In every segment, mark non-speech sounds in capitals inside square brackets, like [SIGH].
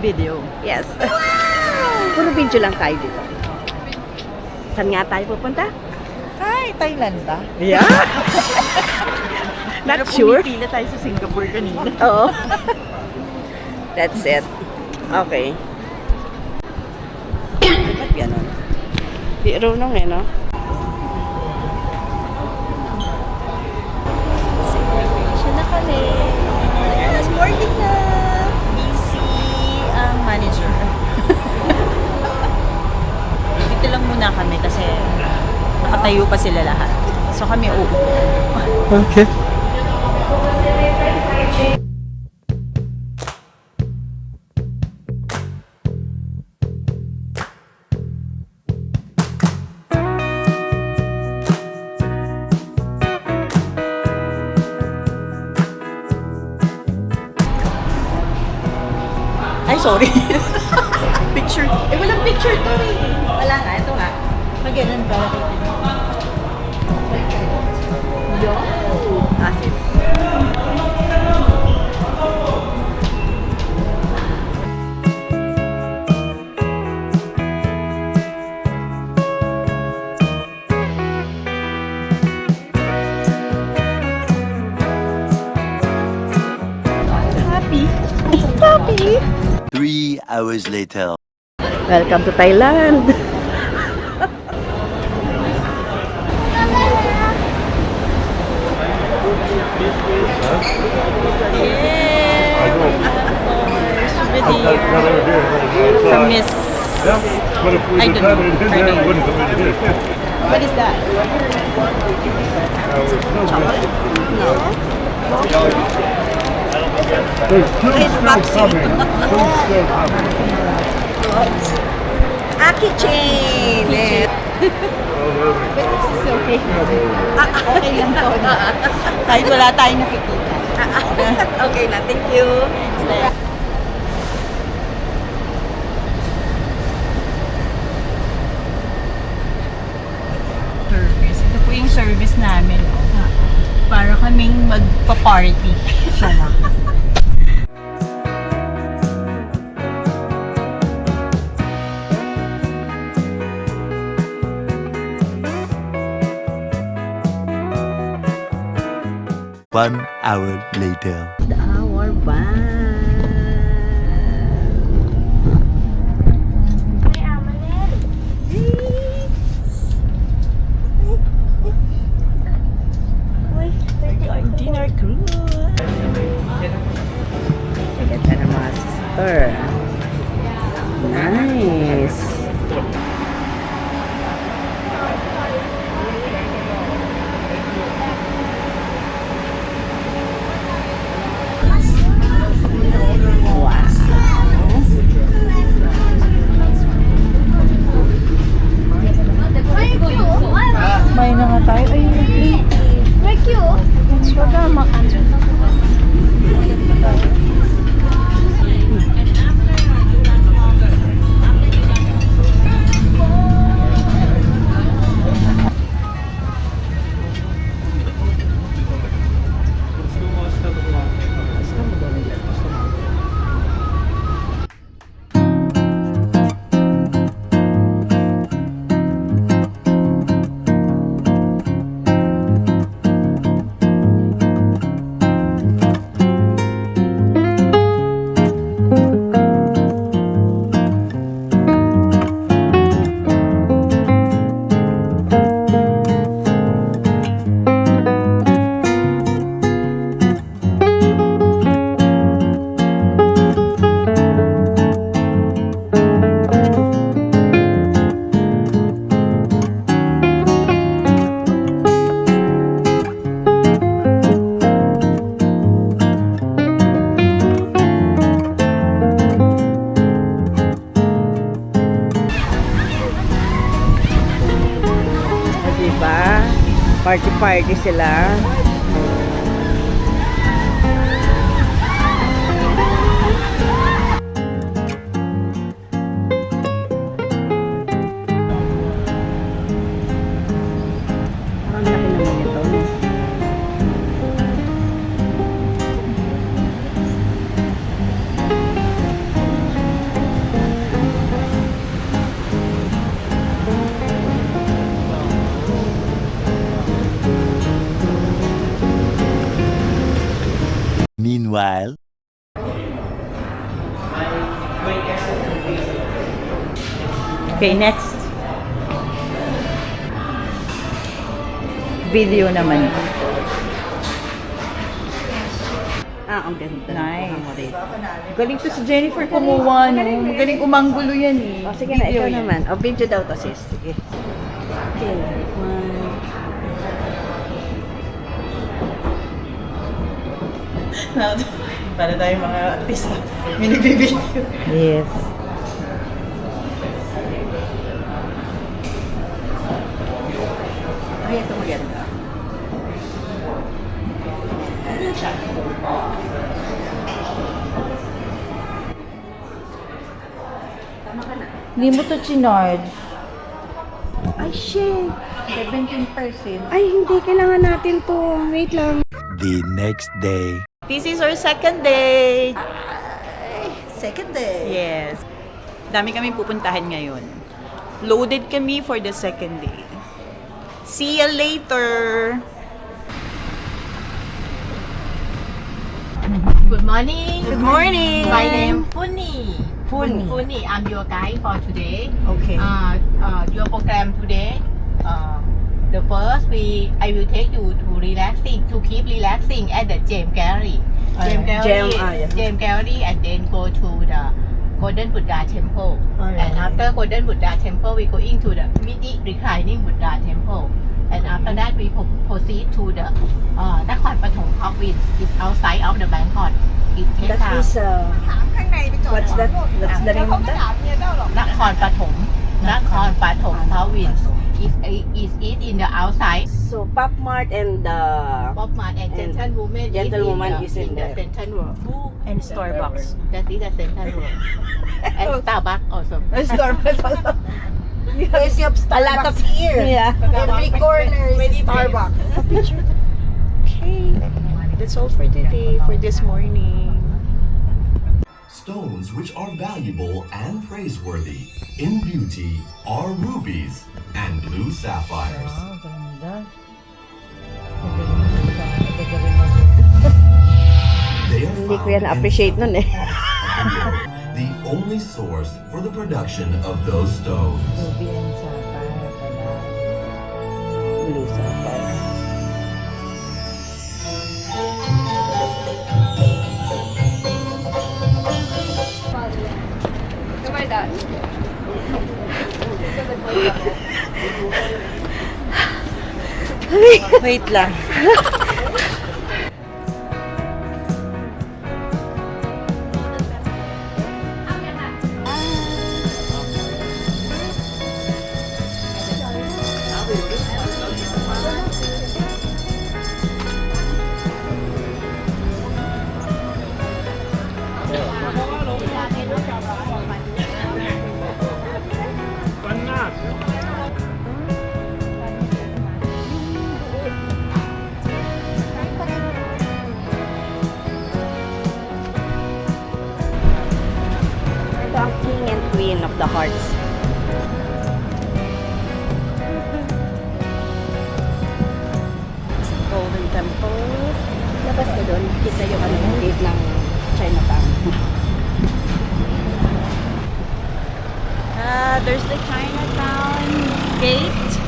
Video. Yes. Puro video lang tayo dito. Saan nga tayo pupunta? Ay, Thailand ba? Yeah. [LAUGHS] Not sure. Pumipila tayo sa Singapore kanina. [LAUGHS] Oo. That's it. Okay. Ba't ganun? Di runong eh, no? Nakatayo pa sila lahat. So kami uupo. Okay. Ay, sorry. [LAUGHS] picture. Eh, walang picture to eh. Wala nga, ito nga. Pag ganun para. Hours later. Welcome to Thailand. From Miss. I don't know her name. What is that? [LAUGHS] Aki chain. okay. okay lang to. Kahit wala tayong nakikita. [LAUGHS] okay na, thank you. Service. Ito po yung service namin. oh. Para kaming magpa-party. Siya lang. [LAUGHS] One hour later. Our van. Dinner cruise. Ganda ng mga sister. Party-party sila. Meanwhile, Okay, next. Video naman. Ah, ang ganda. Nice. Galing to si Jennifer kumuha, no? Magaling umanggulo yan eh. O, sige na, Video ikaw yan. naman. O, video daw to, sis. Sige. Okay. One. Para tayo mga artista. May nagbibideo. Yes. Ay, ito maganda. Tama ka na. Hindi mo to chinard. Ay, shit. 17%. Ay, hindi. Kailangan natin to. Wait lang. the next day. This is our second day. Second day. Yes. Dami kami pupuntahan ngayon. Loaded kami for the second day. See you later. Good morning. Good morning. My name Puni. Puni. Puni. I'm your guide for today. Okay. Uh, uh, your program today. Uh, the first we I will take you to relaxing to keep relaxing at the James Gallery. James Gallery. Gem- ah, yeah. James Gallery and then go to the Golden Buddha Temple. Alright. And after Golden Buddha Temple, we go into the mini reclining Buddha Temple. And after that, we pro- proceed to the uh, Nakhon Pathom province. It's outside of the Bangkok. It takes That time. is, uh, what's that? What's the name of that? นครปฐม นครปฐม province is is it in the outside So, Pop Mart and uh, Pop Mart and Central Woman Gentlewoman is is in in the there. Central World And Starbucks. that is the Central World [LAUGHS] and Starbucks also Starbucks. [LAUGHS] a lot of here. Yeah. Every corner is Starbucks. [LAUGHS] Okay. That's all for today, for this morning. Stones which are valuable and praiseworthy in beauty are rubies and blue sapphires. They are Hindi ko yan in na-appreciate nun eh. the only source for the production of those stones. Blue sapphire. Wait lang. Ano, gate ng Chinatown. Ah, there's the Chinatown gate.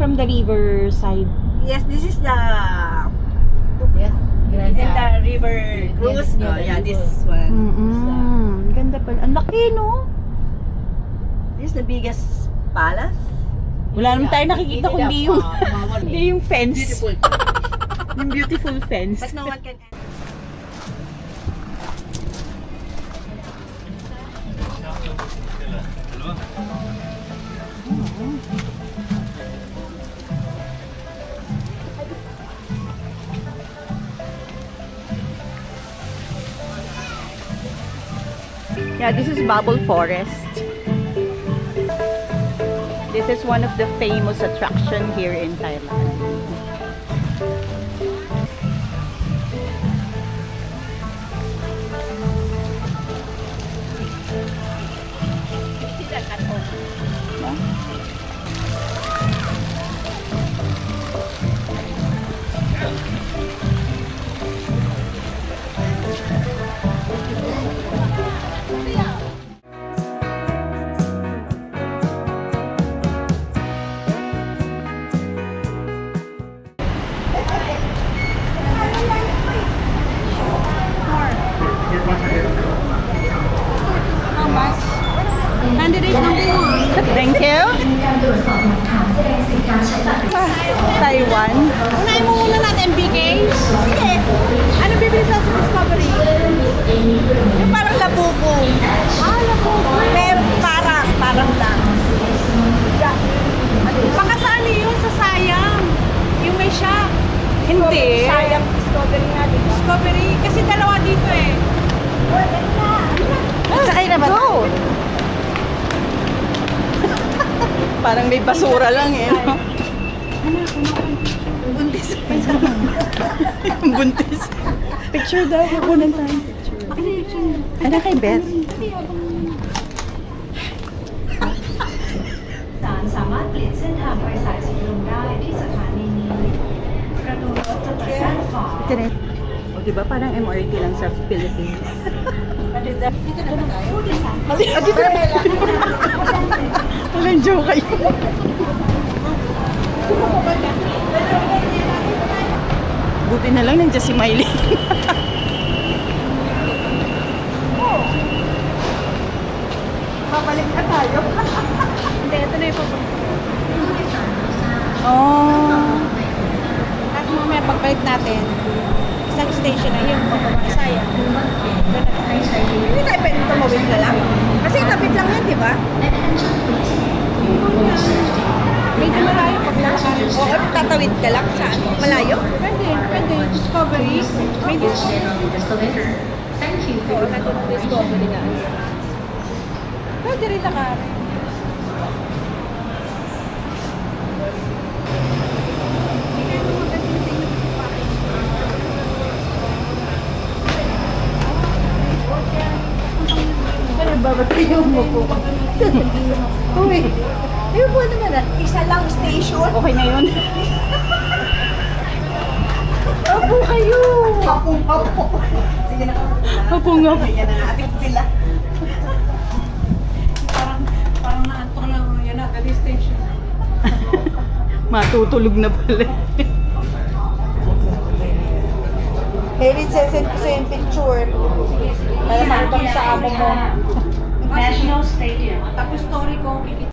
From the riverside? Yes, this is the yes in the river cruise. Yes, Oh, yeah, river. this one. Mm-mm. Ganda pala. Ang laki, no? This is the biggest palace. Wala naman tayo nakikita kundi yung, [LAUGHS] hindi yung fence. beautiful [LAUGHS] yung beautiful fence. But no one can Yeah, this is Bubble Forest. This is one of the famous attraction here in Thailand. Thank you. Taiwan. Unahin mo muna natin MBK. Sige. Ano bibili sa Discovery? Yung parang labubo. Ah, labubo. Pero parang, parang lang. Baka saan yun sa sayang? Yung may shop. Hindi. Sayang Discovery nga dito. Discovery. Kasi dalawa dito eh. Sakay na ba? Go! Parang may basura lang eh. No? Buntis. [LAUGHS] Buntis. Picture daw. Kukunan tayong picture. Ano kay Beth? Internet. O, oh, di ba? Parang MRT lang sa Philippines. Dito na ba tayo? Ah, dito na ba [LAUGHS] tayo? Walang joke kayo. Buti na lang nandiyan si Miley. Babalik na tayo. Hindi, ito na yung papunta. Oh. At mamaya pagbalik natin, isang station na yun, pababa Saya. Hindi tayo pwede tumawid na lang. Kasi kapit lang yan, di ba? Medyo malayo pag lalakarin. O, tatawid ka lang saan? Malayo? Pwede, pwede. Discovery. May discovery. Oo, nandun ang discovery na. Pwede rin lakarin. Babatayo mo po. [LAUGHS] Uy, ayun po naman ah. Isa lang station. Okay na yun. Apo kayo. Apo, apo. Sige na. Ako nga. Yan na natin sila. parang, parang naantok na. Yan na, gali station. Matutulog na pala. Hey, sesend ko sa yung picture. Para mo sa amo mo. National Stadium. Tapos story ko,